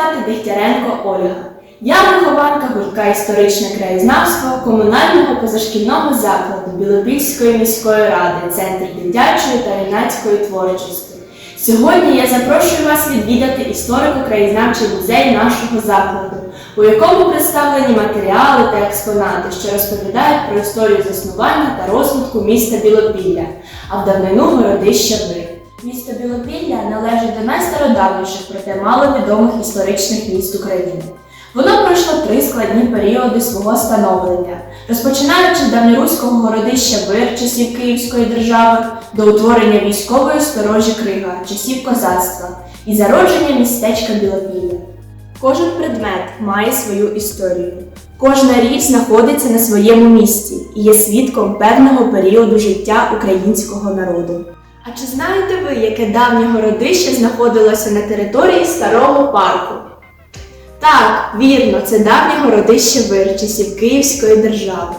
звати Дегтяренко Ольга. Я вихованка гуртка історичне краєзнавство комунального позашкільного закладу Білопільської міської ради, Центрі дитячої та юнацької творчості. Сьогодні я запрошую вас відвідати історико-краєзнавчий музей нашого закладу, у якому представлені матеріали та експонати, що розповідають про історію заснування та розвитку міста Білопілля, а в давнину городища Вир. Місто Білопілля належить до найстародавніших, проте маловідомих історичних міст України. Воно пройшло три складні періоди свого становлення, розпочинаючи з давньоруського городища Вир часів Київської держави до утворення військової сторожі Крига часів козацтва і зародження містечка Білопілля. Кожен предмет має свою історію. Кожна річ знаходиться на своєму місці і є свідком певного періоду життя українського народу. А чи знаєте ви, яке давнє городище знаходилося на території старого парку? Так, вірно, це давнє городище Вир часів Київської держави.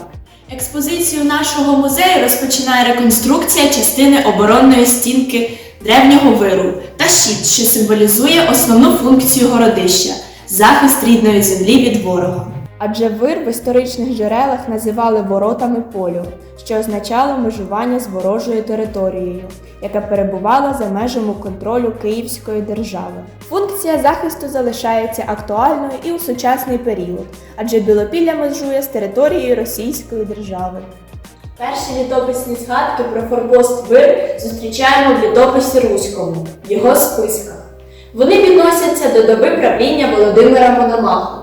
Експозицію нашого музею розпочинає реконструкція частини оборонної стінки древнього виру та щит, що символізує основну функцію городища захист рідної землі від ворога. Адже вир в історичних джерелах називали воротами полю, що означало межування з ворожою територією, яка перебувала за межами контролю Київської держави. Функція захисту залишається актуальною і у сучасний період, адже Білопілля межує з територією Російської держави. Перші літописні згадки про форпост Вир зустрічаємо в літописі Руському, в його списках. Вони відносяться до доби правління Володимира Мономаха.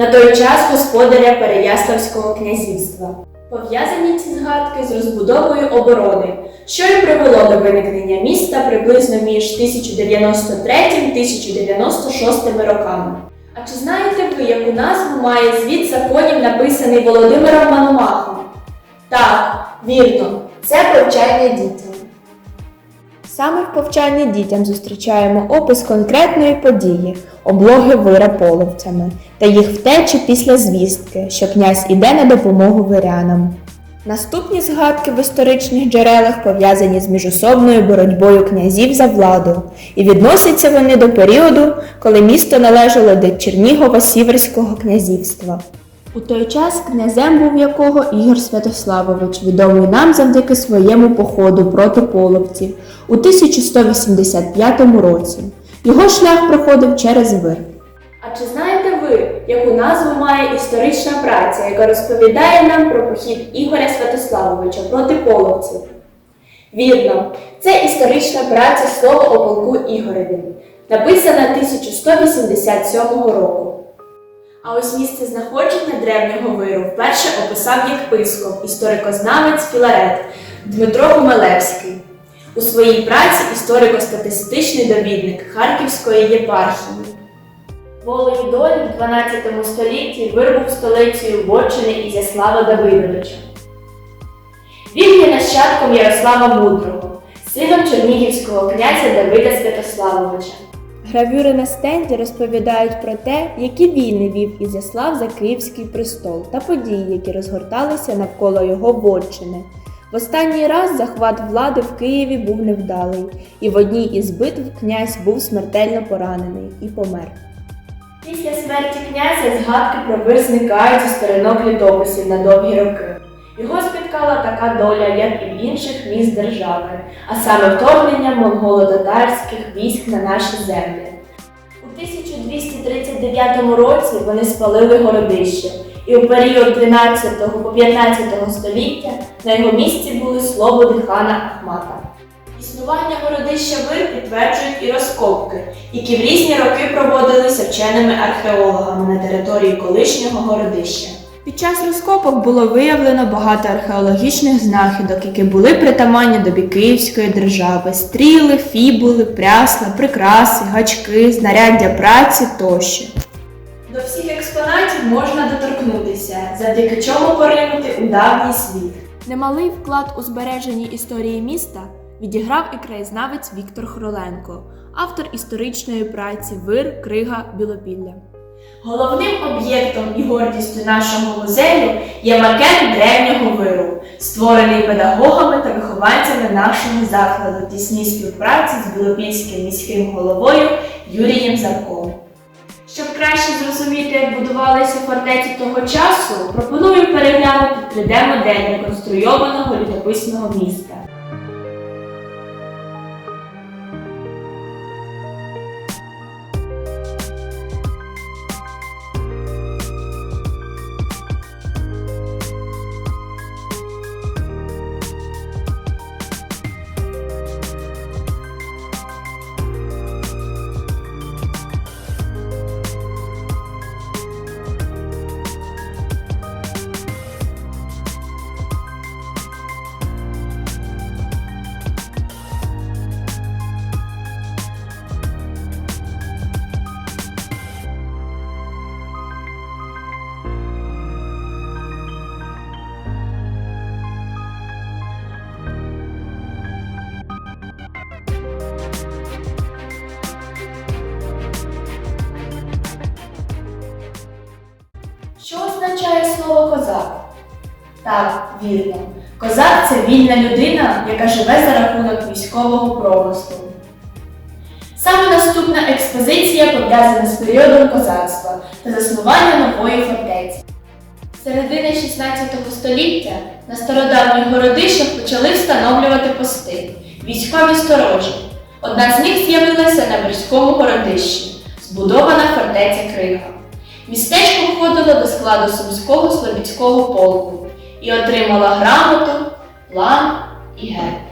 На той час господаря Переяславського князівства. Пов'язані ці згадки з розбудовою оборони, що й привело до виникнення міста приблизно між 1093 1096 роками. А чи знаєте ви, яку назву має звіт законів, написаний Володимиром Мономахом? Так, вірно, це повчання дітям. Саме в повчанні дітям зустрічаємо опис конкретної події, облоги вира половцями та їх втечі після звістки, що князь іде на допомогу вирянам. Наступні згадки в історичних джерелах пов'язані з міжособною боротьбою князів за владу, і відносяться вони до періоду, коли місто належало до Чернігова Сіверського князівства. У той час князем був якого Ігор Святославович, відомий нам завдяки своєму походу проти половців у 1185 році. Його шлях проходив через Вир. А чи знаєте ви, яку назву має історична праця, яка розповідає нам про похід Ігоря Святославовича проти половців? Вірно, це історична праця слово о полку Ігореві, написана 1187 року. А ось місце знаходження древнього виру вперше описав єпископ, історикознавець Філарет Дмитро Гумилевський. У своїй праці історико-статистичний довідник Харківської єпархії. Волею долі в 12 столітті вир був столицею Вотчини Ізяслава Давидовича. Він є нащадком Ярослава Мудрого, сином чернігівського князя Давида Святославовича. Гравюри на стенді розповідають про те, які війни вів Ізяслав за Київський престол та події, які розгорталися навколо його вотчини. В останній раз захват влади в Києві був невдалий, і в одній із битв князь був смертельно поранений і помер. Після смерті князя згадки про вир зникають зі сторінок літописів на довгі роки. Його спіткала така доля, як і в інших міст держави, а саме вторгнення монголо-татарських військ на наші землі. У 1239 році вони спалили городище, і у період 13 по 15 століття на його місці були слободи хана Ахмата. Існування городища Вир підтверджують і розкопки, які в різні роки проводилися вченими археологами на території колишнього городища. Під час розкопок було виявлено багато археологічних знахідок, які були притаманні добі Київської держави: стріли, фібули, прясла, прикраси, гачки, знаряддя праці тощо. До всіх експонатів можна доторкнутися, завдяки чому поринути у давній світ. Немалий вклад у збереженні історії міста відіграв і краєзнавець Віктор Хроленко, автор історичної праці Вир, Крига, Білопілля. Головним об'єктом і гордістю нашого музею є макет древнього виру, створений педагогами та вихованцями нашого закладу тісній співпраці з Білопільським міським головою Юрієм Зарком. Щоб краще зрозуміти, як будувалися фортеці того часу, пропоную переглянути 3D-модель реконструйованого літописного міста. Так, вірно. Козак це вільна людина, яка живе за рахунок військового промислу. Саме наступна експозиція пов'язана з періодом козацтва та заснування нової фортеці. Середини 16 століття на стародавніх городищах почали встановлювати пости військові сторожі. Одна з них з'явилася на Мирському городищі, збудована фортеця Крига. Містечко входило до складу Сумського Слобідського полку і отримало грамоту, план і герб.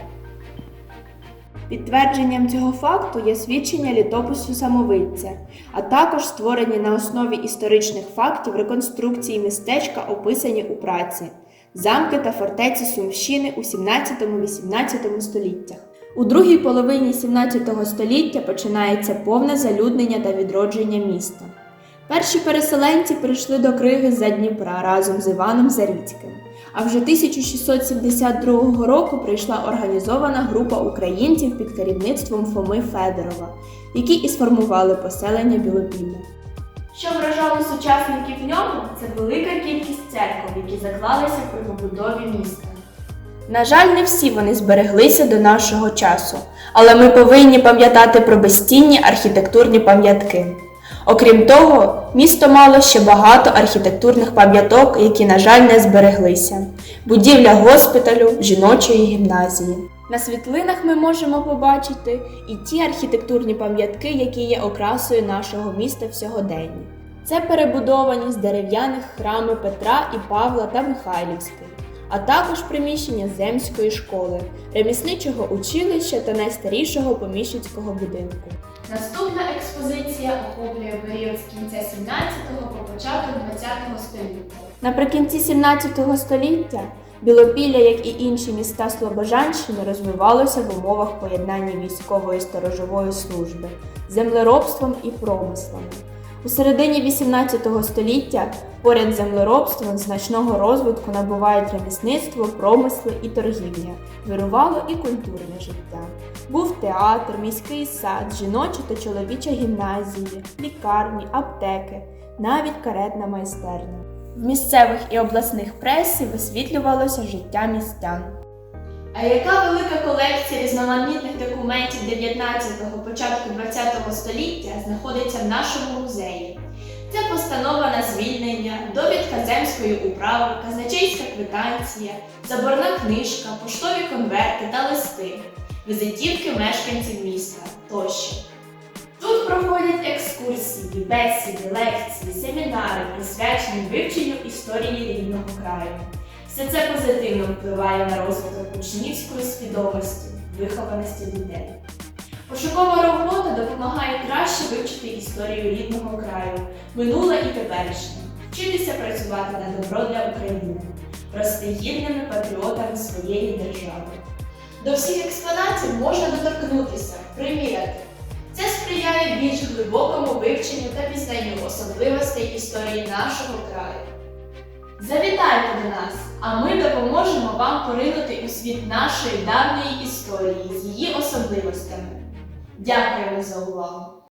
Підтвердженням цього факту є свідчення літопису самовидця, а також створені на основі історичних фактів реконструкції містечка, описані у праці, замки та фортеці Сумщини у 17-18 століттях. У другій половині 17 століття починається повне залюднення та відродження міста. Перші переселенці прийшли до Криги з-за Дніпра разом з Іваном Заріцьким. А вже 1672 року прийшла організована група українців під керівництвом Фоми Федорова, які і сформували поселення Білопілля. Що вражало сучасників в ньому, це велика кількість церков, які заклалися при побудові міста. На жаль, не всі вони збереглися до нашого часу, але ми повинні пам'ятати про безцінні архітектурні пам'ятки. Окрім того, місто мало ще багато архітектурних пам'яток, які, на жаль, не збереглися. Будівля госпіталю, жіночої гімназії. На світлинах ми можемо побачити і ті архітектурні пам'ятки, які є окрасою нашого міста в сьогоденні. Це перебудовані з дерев'яних храми Петра і Павла та Михайлівський, а також приміщення земської школи, ремісничого училища та найстарішого поміщицького будинку. Наступна експозиція охоплює період з кінця 17-го по початок 20-го століття. Наприкінці 17 століття Білопілля, як і інші міста Слобожанщини, розвивалося в умовах поєднання військової сторожової служби, землеробством і промислами. У середині 18 століття поряд землеробством значного розвитку набувають ремісництво, промисли і торгівля. Вирувало і культурне життя. Був театр, міський сад, жіноча та чоловіча гімназії, лікарні, аптеки, навіть каретна майстерня. В місцевих і обласних пресі висвітлювалося життя містян. А яка велика колекція різноманітних документів 19-го, початку 20-го століття знаходиться в нашому музеї? Це постанова на звільнення, довідка земської управи, казначейська квитанція, заборна книжка, поштові конверти та листи, візитівки мешканців міста тощо. Тут проходять екскурсії, бесіди, лекції, семінари, присвячені вивченню історії рідного краю. Все це позитивно впливає на розвиток учнівської свідомості, вихованості дітей. Пошукова робота допомагає краще вивчити історію рідного краю, минуле і теперішнє, вчитися працювати на добро для України, рости гідними патріотами своєї держави. До всіх експонатів можна доторкнутися, приміряти. Це сприяє більш глибокому вивченню та пізнанню особливостей історії нашого краю. Завітайте до нас, а ми допоможемо вам поринути у світ нашої давньої історії з її особливостями. Дякуємо за увагу!